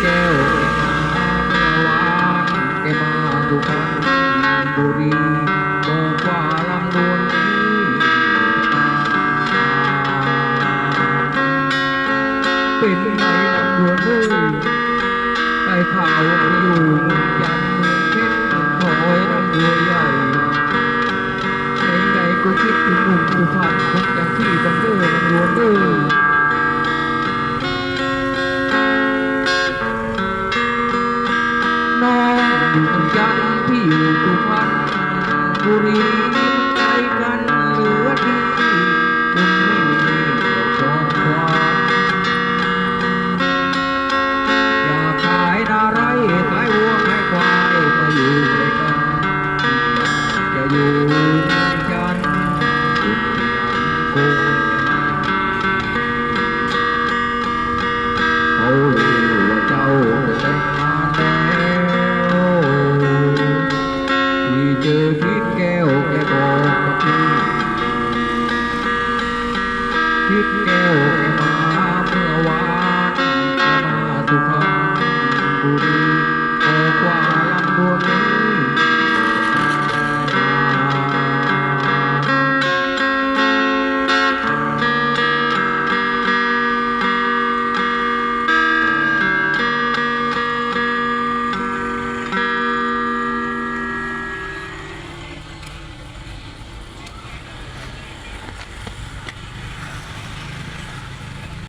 แก้วมาหวางแกมาทุกครั้งบุรีบอกว่าลำดวนนี้เป็นไงลำดวนเอ้ยไปข่าวอยู่เมืองจันเมืองเพชรถอยร่ำรวยใหญ่ในใจก็คิดถึงหนุ่มผู้พันคนอย่างที่บังเอิ อยู่ทุกวันบุรีใจกันเหลือที่ Thank you.